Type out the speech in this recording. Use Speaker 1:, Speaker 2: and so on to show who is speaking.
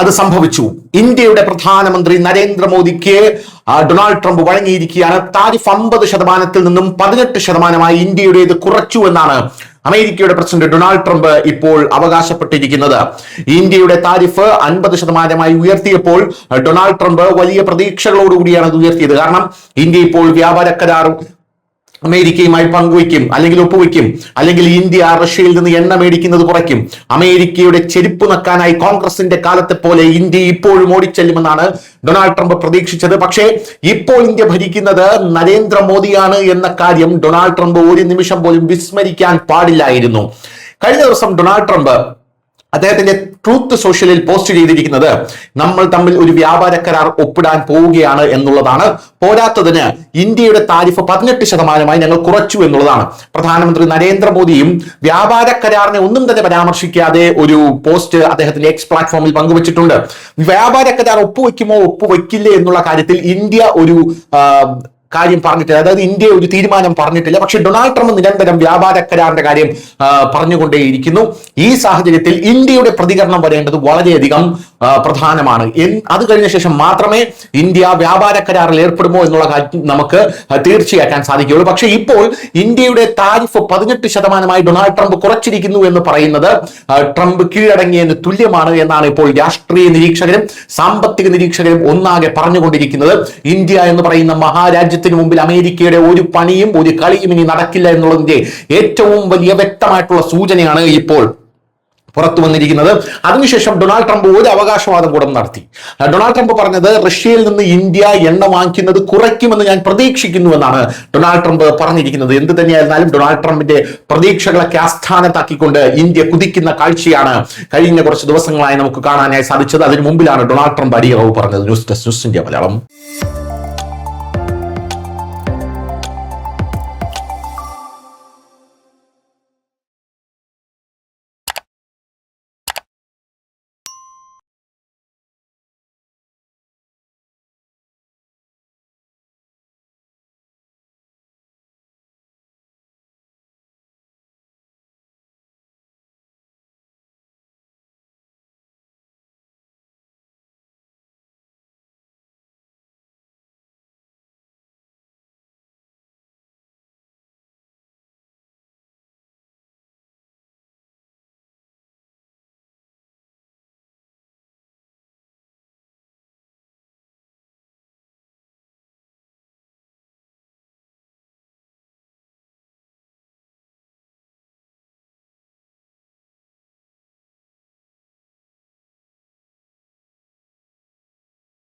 Speaker 1: അത് സംഭവിച്ചു. ഇന്ത്യയുടെ പ്രധാനമന്ത്രി നരേന്ദ്രമോദിക്ക് ഡൊണാൾഡ് ട്രംപ് വഴങ്ങിയിരിക്കുകയാണ്. താരിഫ് അമ്പത് ശതമാനത്തിൽ നിന്നും പതിനെട്ട് ശതമാനമായി ഇന്ത്യയുടേത് കുറച്ചു എന്നാണ് അമേരിക്കയുടെ പ്രസിഡന്റ് ഡൊണാൾഡ് ട്രംപ് ഇപ്പോൾ അവകാശപ്പെട്ടിരിക്കുന്നത്. ഇന്ത്യയുടെ താരിഫ് അൻപത് ശതമാനമായി ഉയർത്തിയപ്പോൾ ഡൊണാൾഡ് ട്രംപ് വലിയ പ്രതീക്ഷകളോടുകൂടിയാണ് അത് ഉയർത്തിയത്. കാരണം ഇന്ത്യ ഇപ്പോൾ വ്യാപാര കരാറും അമേരിക്കയുമായി പങ്കുവയ്ക്കും അല്ലെങ്കിൽ ഒപ്പുവയ്ക്കും അല്ലെങ്കിൽ ഇന്ത്യ റഷ്യയിൽ നിന്ന് എണ്ണ മേടിക്കുന്നത് കുറയ്ക്കും. അമേരിക്കയുടെ ചെരുപ്പ് നക്കാനായി കോൺഗ്രസിന്റെ കാലത്തെ പോലെ ഇന്ത്യ ഇപ്പോഴും ഓടിച്ചെല്ലുമെന്നാണ് ഡൊണാൾഡ് ട്രംപ് പ്രതീക്ഷിച്ചത്. പക്ഷേ ഇപ്പോൾ ഇന്ത്യ ഭരിക്കുന്നത് നരേന്ദ്രമോദിയാണ് എന്ന കാര്യം ഡൊണാൾഡ് ട്രംപ് ഒരു നിമിഷം പോലും വിസ്മരിക്കാൻ പാടില്ലായിരുന്നു. കഴിഞ്ഞ ദിവസം ഡൊണാൾഡ് ട്രംപ് അദ്ദേഹത്തിന്റെ ട്രൂത്ത് സോഷ്യലിൽ പോസ്റ്റ് ചെയ്തിരിക്കുന്നത് നമ്മൾ തമ്മിൽ ഒരു വ്യാപാര കരാർ ഒപ്പിടാൻ പോവുകയാണ് എന്നുള്ളതാണ്. പോരാത്തതിന് ഇന്ത്യയുടെ താരിഫ് പതിനെട്ട് ശതമാനമായി ഞങ്ങൾ കുറച്ചു എന്നുള്ളതാണ്. പ്രധാനമന്ത്രി നരേന്ദ്രമോദിയും വ്യാപാര കരാറിനെ ഒന്നും തന്നെ പരാമർശിക്കാതെ ഒരു പോസ്റ്റ് അദ്ദേഹത്തിന്റെ എക്സ് പ്ലാറ്റ്ഫോമിൽ പങ്കുവച്ചിട്ടുണ്ട്. വ്യാപാര കരാർ ഒപ്പുവെക്കുമോ ഒപ്പുവെക്കില്ലേ എന്നുള്ള കാര്യത്തിൽ ഇന്ത്യ ഒരു കാര്യം പറഞ്ഞിട്ടില്ല. അതായത് ഇന്ത്യ ഒരു തീരുമാനം പറഞ്ഞിട്ടില്ല. പക്ഷെ ഡൊണാൾഡ് ട്രംപ് നിരന്തരം വ്യാപാര കരാറിന്റെ കാര്യം പറഞ്ഞുകൊണ്ടേയിരിക്കുന്നു. ഈ സാഹചര്യത്തിൽ ഇന്ത്യയുടെ പ്രതികരണം വരേണ്ടത് വളരെയധികം പ്രധാനമാണ്. അത് കഴിഞ്ഞ ശേഷം മാത്രമേ ഇന്ത്യ വ്യാപാര കരാറിൽ ഏർപ്പെടുമോ എന്നുള്ള കാര്യം നമുക്ക് തീർച്ചയാക്കാൻ സാധിക്കുകയുള്ളൂ. പക്ഷേ ഇപ്പോൾ ഇന്ത്യയുടെ താരിഫ് പതിനെട്ട് ശതമാനമായി ഡൊണാൾഡ് ട്രംപ് കുറച്ചിരിക്കുന്നു എന്ന് പറയുന്നത് ട്രംപ് കീഴടങ്ങിയതിന് തുല്യമാണ് എന്നാണ് ഇപ്പോൾ രാഷ്ട്രീയ നിരീക്ഷകരും സാമ്പത്തിക നിരീക്ഷകരും ഒന്നാകെ പറഞ്ഞുകൊണ്ടിരിക്കുന്നത്. ഇന്ത്യ എന്ന് പറയുന്ന മഹാരാജ്യത്തിന് മുമ്പിൽ അമേരിക്കയുടെ ഒരു പണിയും ഒരു കളിയും ഇനി നടക്കില്ല എന്നുള്ളതിന്റെ ഏറ്റവും വലിയ വ്യക്തമായിട്ടുള്ള സൂചനയാണ് ഇപ്പോൾ പുറത്തു വന്നിരിക്കുന്നത്. അതിനുശേഷം ഡൊണാൾഡ് ട്രംപ് ഒരു അവകാശവാദം കൂടെ നടത്തി. ഡൊണാൾഡ് ട്രംപ് പറഞ്ഞത് റഷ്യയിൽ നിന്ന് ഇന്ത്യ എണ്ണ വാങ്ങിക്കുന്നത് കുറയ്ക്കുമെന്ന് ഞാൻ പ്രതീക്ഷിക്കുന്നുവെന്നാണ് ഡൊണാൾഡ് ട്രംപ് പറഞ്ഞിരിക്കുന്നത്. എന്ത് തന്നെയായിരുന്നാലും ഡൊണാൾഡ് ട്രംപിന്റെ പ്രതീക്ഷകളൊക്കെ ആസ്ഥാനത്താക്കിക്കൊണ്ട് ഇന്ത്യ കുതിക്കുന്ന കാഴ്ചയാണ് കഴിഞ്ഞ കുറച്ച് ദിവസങ്ങളായി നമുക്ക് കാണാനായി സാധിച്ചത്. അതിനു മുമ്പിലാണ് ഡൊണാൾഡ് ട്രംപ് അടിയറവ് പറഞ്ഞത്. News desk news India Malayalam.